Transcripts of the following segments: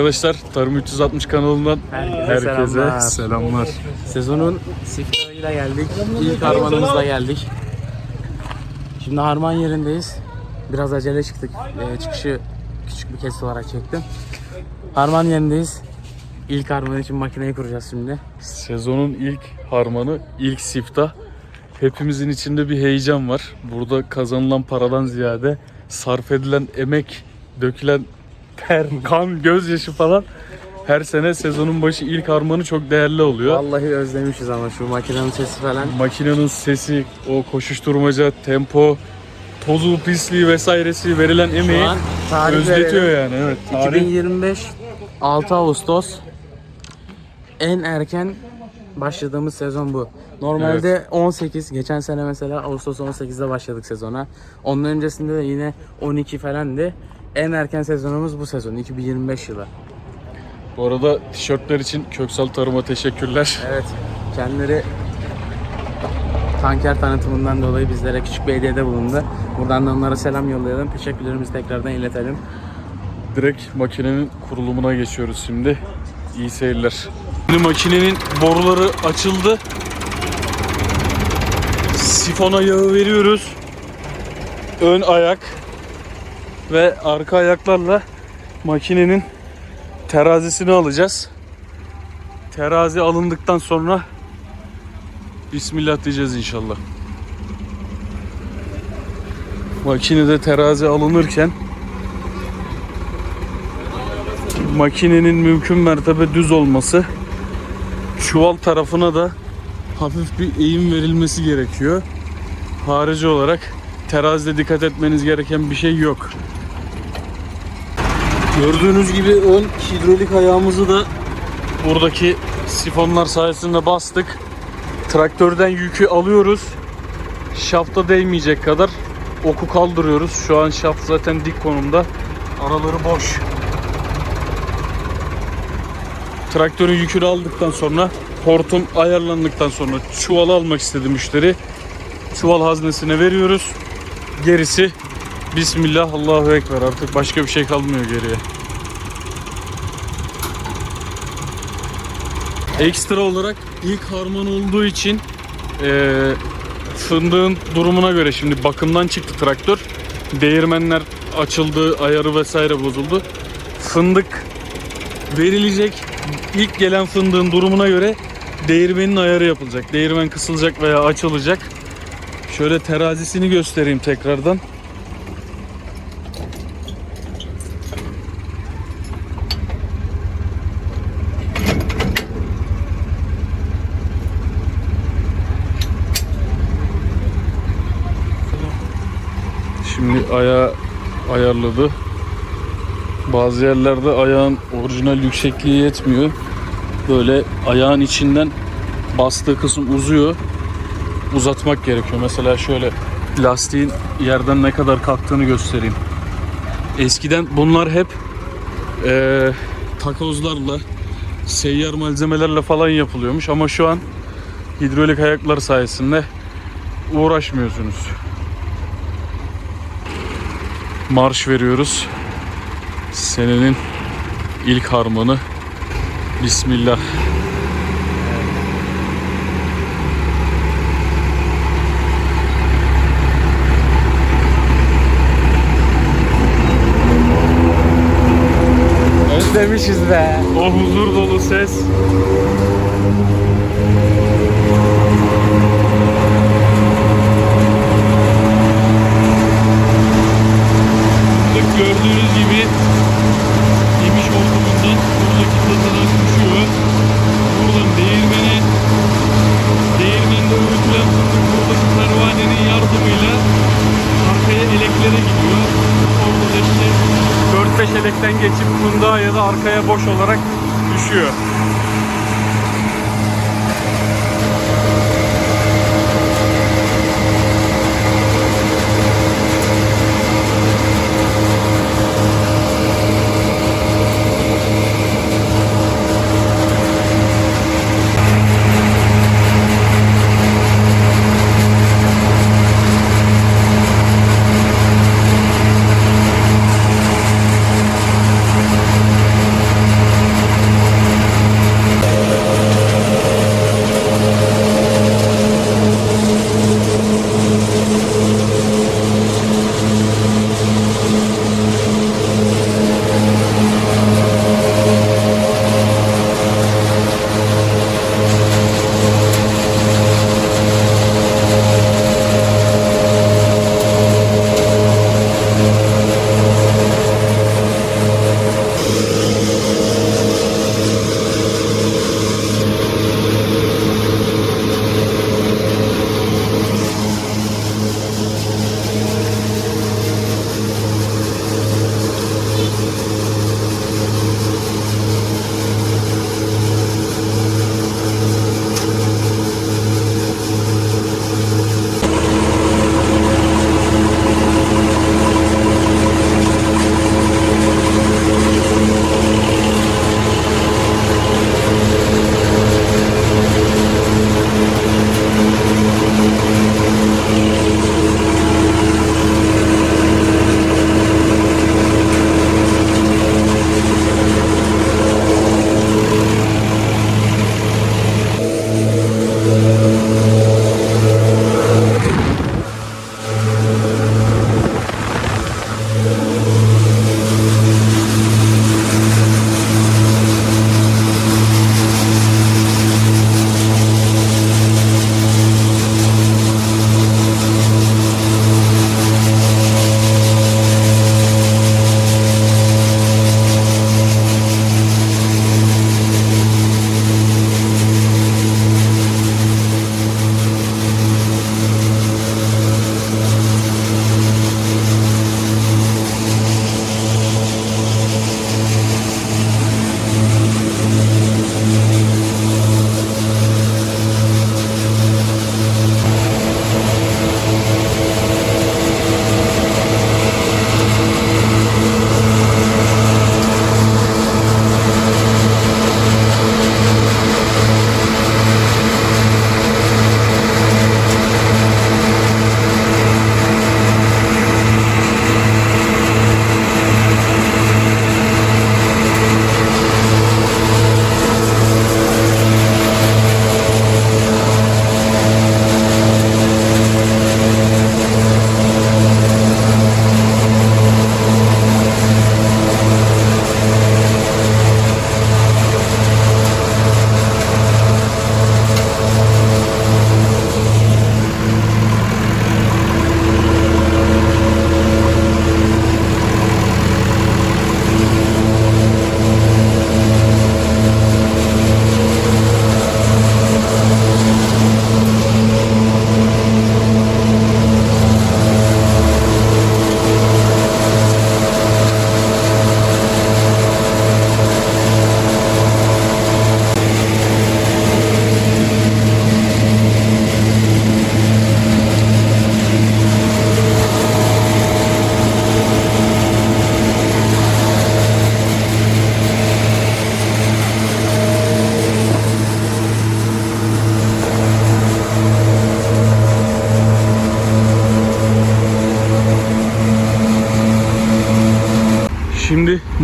Arkadaşlar Tarım 360 kanalından Herkese herkese selamlar. selamlar. Sezonun siftahıyla geldik. İlk harmanımızla geldik. Şimdi harman yerindeyiz. Biraz acele çıktık. Ee, çıkışı küçük bir kesit olarak çektim. Harman yerindeyiz. İlk harman için makineyi kuracağız şimdi. Sezonun ilk harmanı, ilk siftah. Hepimizin içinde bir heyecan var. Burada kazanılan paradan ziyade sarf edilen emek, dökülen ter, kan, gözyaşı falan her sene sezonun başı ilk harmanı çok değerli oluyor. Vallahi özlemişiz ama şu makinenin sesi falan. Makinenin sesi, o koşuşturmaca, tempo, tozu, pisliği vesairesi verilen emeği tarih özletiyor verelim. yani. Evet. Tarih 2025 6 Ağustos en erken başladığımız sezon bu. Normalde 18 geçen sene mesela Ağustos 18'de başladık sezona. Onun öncesinde de yine 12 falandı. En erken sezonumuz bu sezon 2025 yılı. Bu arada tişörtler için Köksal Tarım'a teşekkürler. Evet kendileri tanker tanıtımından dolayı bizlere küçük bir hediyede bulundu. Buradan da onlara selam yollayalım. Teşekkürlerimizi tekrardan iletelim. Direkt makinenin kurulumuna geçiyoruz şimdi. İyi seyirler. Şimdi makinenin boruları açıldı. Sifona yağı veriyoruz. Ön ayak ve arka ayaklarla makinenin terazisini alacağız. Terazi alındıktan sonra Bismillah diyeceğiz inşallah. Makinede terazi alınırken makinenin mümkün mertebe düz olması çuval tarafına da hafif bir eğim verilmesi gerekiyor. Harici olarak terazide dikkat etmeniz gereken bir şey yok. Gördüğünüz gibi ön hidrolik ayağımızı da buradaki sifonlar sayesinde bastık. Traktörden yükü alıyoruz. Şafta değmeyecek kadar oku kaldırıyoruz. Şu an şaft zaten dik konumda. Araları boş. Traktörün yükünü aldıktan sonra hortum ayarlandıktan sonra çuvalı almak istedi müşteri. Çuval haznesine veriyoruz. Gerisi Bismillah Allahu Ekber artık başka bir şey kalmıyor geriye. Ekstra olarak ilk harman olduğu için eee, fındığın durumuna göre şimdi bakımdan çıktı traktör. Değirmenler açıldı, ayarı vesaire bozuldu. Fındık verilecek. İlk gelen fındığın durumuna göre değirmenin ayarı yapılacak. Değirmen kısılacak veya açılacak. Şöyle terazisini göstereyim tekrardan. Şimdi ayağı ayarladı. Bazı yerlerde ayağın orijinal yüksekliği yetmiyor. Böyle ayağın içinden bastığı kısım uzuyor. Uzatmak gerekiyor. Mesela şöyle lastiğin yerden ne kadar kalktığını göstereyim. Eskiden bunlar hep eee takozlarla, seyyar malzemelerle falan yapılıyormuş ama şu an hidrolik ayaklar sayesinde uğraşmıyorsunuz. Marş veriyoruz. Senenin ilk harmanı. Bismillah. Özlemişiz be. O huzur dolu ses. İşte 4-5 elekten geçip fındığa ya da arkaya boş olarak düşüyor.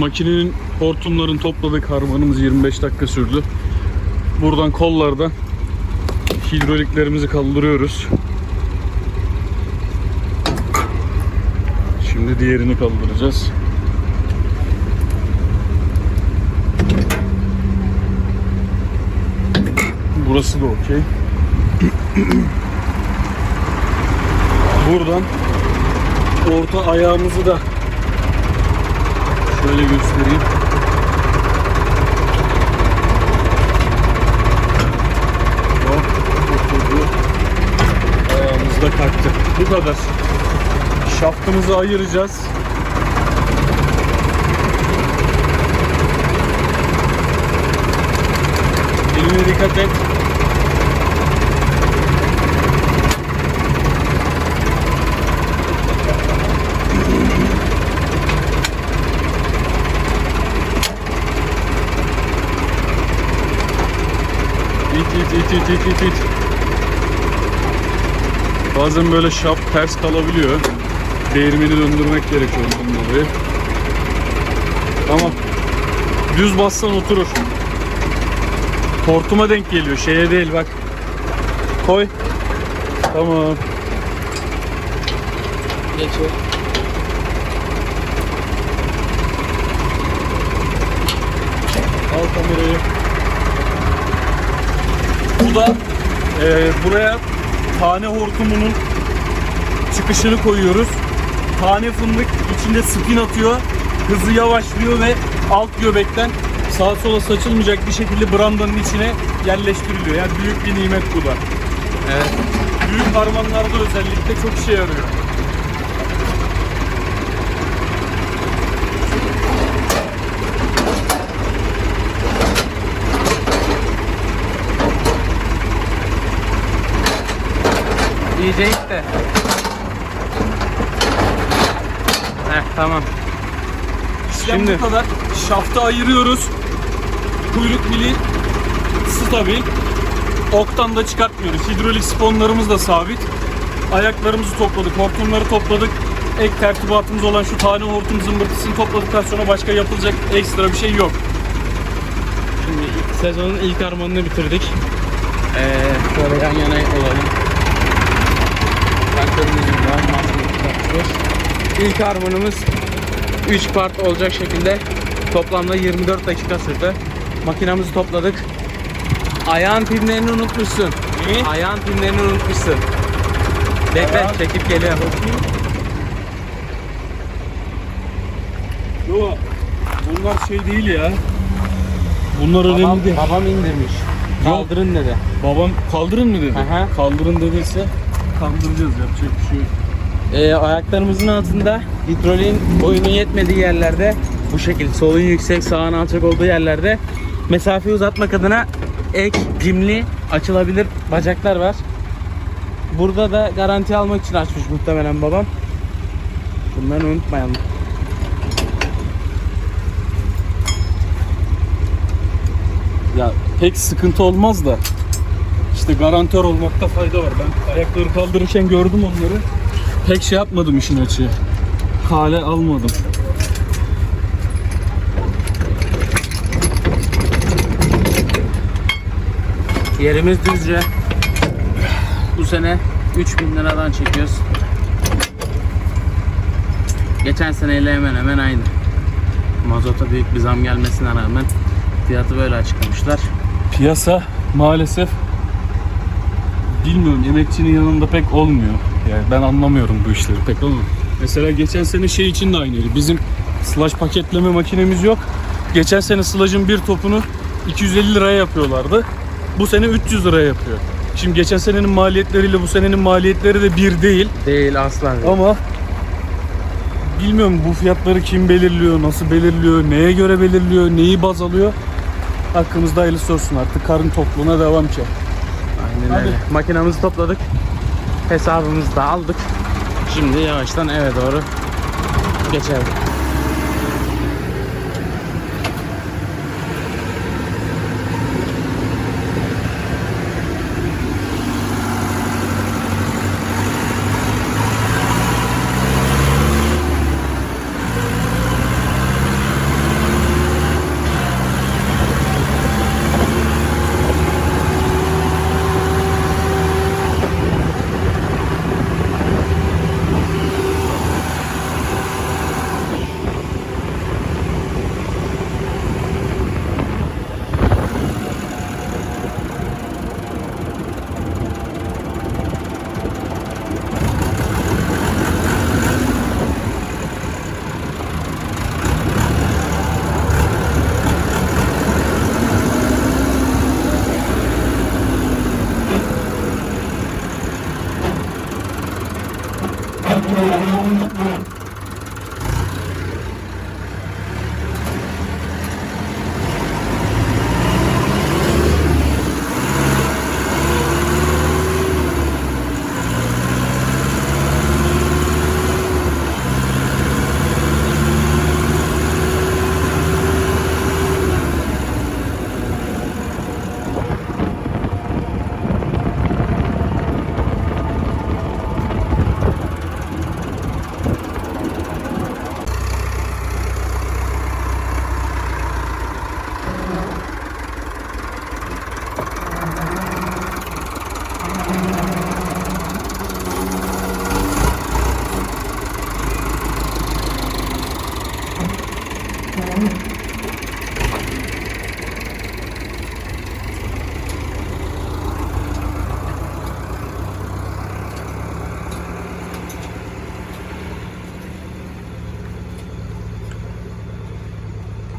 Makinenin hortumlarını topladık. Harmanımız 25 dakika sürdü. Buradan kollardan hidroliklerimizi kaldırıyoruz. Şimdi diğerini kaldıracağız. Burası da okey. Buradan orta ayağımızı da şöyle göstereyim. Hop, oturdu. Ayağımız da kalktı. Bu kadar. Şaftımızı ayıracağız. Eline dikkat et. İt it it it. Bazen böyle şaft ters kalabiliyor. Değirmeni döndürmek gerekiyor bundan dolayı. Tamam. Düz bassan oturur. Hortuma denk geliyor. Şeye değil bak. Koy. Tamam. Geçiyor. Al kamerayı. Bu da e, buraya tane hortumunun çıkışını koyuyoruz. Tane fındık içinde spin atıyor. Hızı yavaşlıyor ve alt göbekten sağa sola saçılmayacak bir şekilde brandanın içine yerleştiriliyor. Yani büyük bir nimet bu da. Evet. Büyük harmanlarda özellikle çok işe yarıyor. İyice itti. Heh tamam. İşlem Şimdi- bu kadar. Şaftı ayırıyoruz. Kuyruk mili stabil. Oktan da çıkartmıyoruz. Hidrolik sponlarımız da sabit. Ayaklarımızı topladık, hortumları topladık. Ek tertibatımız olan şu tane hortum zımbırtısını topladıktan sonra başka yapılacak ekstra bir şey yok. Şimdi sezonun ilk armanını bitirdik. Ee, şöyle yan yana olalım. Traktörümüzün var. Mazlum 365. İlk armanımız 3 part olacak şekilde toplamda 24 dakika sürdü. Makinamızı topladık. Ayağın pimlerini unutmuşsun. Neyi? Ayağın pimlerini unutmuşsun. Bekle Ayağın- çekip geliyorum. Yo, bunlar şey değil ya. Bunlar Babam, önemli değil. babam indirmiş. Kaldırın dedi. Babam kaldırın mı dedi? Aha. Kaldırın dediyse kaldıracağız yapacak bir şey yok. Ee, ayaklarımızın altında hidroliğin boyunun yetmediği yerlerde bu şekilde solun yüksek sağın alçak olduğu yerlerde mesafeyi uzatmak adına ek pimli açılabilir bacaklar var. Burada da garanti almak için açmış muhtemelen babam. Bunları unutmayalım. Ya pek sıkıntı olmaz da işte garantör olmakta fayda var. Ben ayakları kaldırırken gördüm onları. Pek şey yapmadım işin açığı. Kale almadım. Yerimiz düzce. Bu sene 3000 liradan çekiyoruz. Geçen seneyle hemen hemen aynı. Mazota büyük bir zam gelmesine rağmen fiyatı böyle açıklamışlar. Piyasa maalesef bilmiyorum emekçinin yanında pek olmuyor. Yani ben anlamıyorum bu işleri pek ama. Mesela geçen sene şey için de aynıydı. Bizim slash paketleme makinemiz yok. Geçen sene slajın bir topunu 250 liraya yapıyorlardı. Bu sene 300 liraya yapıyor. Şimdi geçen senenin maliyetleriyle bu senenin maliyetleri de bir değil. Değil asla değil. Ama bilmiyorum bu fiyatları kim belirliyor, nasıl belirliyor, neye göre belirliyor, neyi baz alıyor. Hakkımızda hayırlısı olsun artık karın tokluğuna devam ki. Aynen Hadi. Makinamızı topladık. Hesabımızı da aldık. Şimdi yavaştan eve doğru geçelim.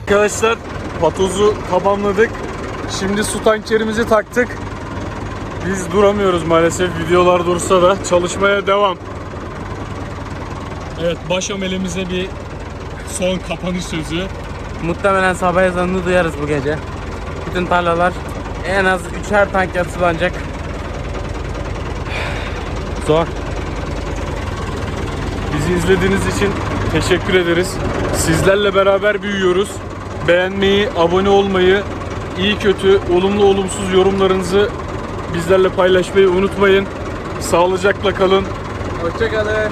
Arkadaşlar patozu tamamladık. Şimdi su tankerimizi taktık. Biz duramıyoruz maalesef. Videolar dursa da çalışmaya devam. Evet baş amelimize bir son kapanış sözü. Muhtemelen sabah ezanını duyarız bu gece. Bütün tarlalar en az üçer tank sulanacak. Zor. Bizi izlediğiniz için teşekkür ederiz. Sizlerle beraber büyüyoruz. Beğenmeyi, abone olmayı, iyi kötü, olumlu olumsuz yorumlarınızı bizlerle paylaşmayı unutmayın. Sağlıcakla kalın. Hoşçakalın.